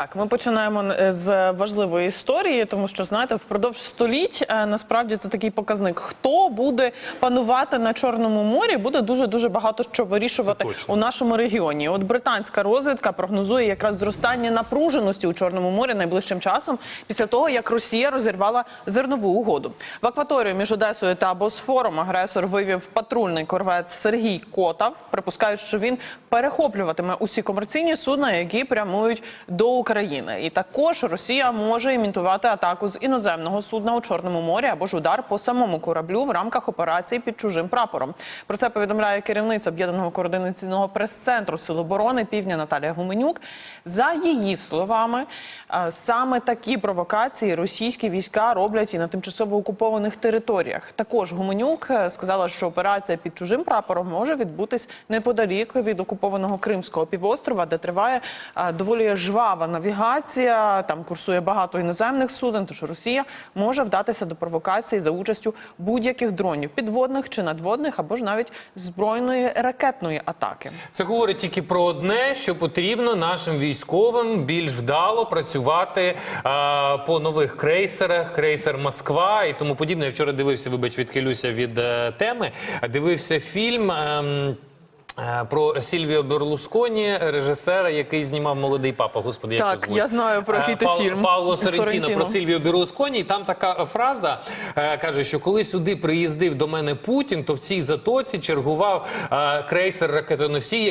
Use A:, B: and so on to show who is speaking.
A: Так, ми починаємо е, з важливої історії, тому що знаєте, впродовж століть е, насправді це такий показник. Хто буде панувати на чорному морі, буде дуже дуже багато що вирішувати у нашому регіоні. От британська розвідка прогнозує якраз зростання напруженості у чорному морі найближчим часом після того, як Росія розірвала зернову угоду. В акваторію між Одесою та Босфором агресор вивів патрульний корвет Сергій Котав. Припускають, що він перехоплюватиме усі комерційні судна, які прямують до України. І також Росія може імітувати атаку з іноземного судна у Чорному морі або ж удар по самому кораблю в рамках операції під чужим прапором. Про це повідомляє керівниця об'єднаного координаційного прес-центру Сил оборони Півдня Наталія Гуменюк. За її словами, е, саме такі провокації російські війська роблять і на тимчасово окупованих територіях. Також Гуменюк е, сказала, що операція під чужим прапором може відбутись неподалік від окупованого Кримського півострова, де триває е, доволі жвава навігація. Там курсує багато іноземних суден. Тож Росія може вдатися до провокацій за участю будь-яких дронів підводних чи надводних, або ж навіть збройної ракетної атаки.
B: Це говорить тільки про одне, що потрібно нашим військовим більш вдало працювати а, по нових крейсерах, крейсер Москва і тому подібне. Я вчора дивився, вибач, відхилюся від е, теми. Дивився фільм. ем, е, Про Сільвіо Берлусконі, режисера, який знімав молодий папа. Господи, як
A: Так, я знаю, про який
B: Е,
A: ти
B: Пау-
A: фільм.
B: Павло Соррентіно. про Сільвіо Берлусконі. І там така фраза е, каже, що коли сюди приїздив до мене Путін, то в цій затоці чергував е, крейсер ракетоносій,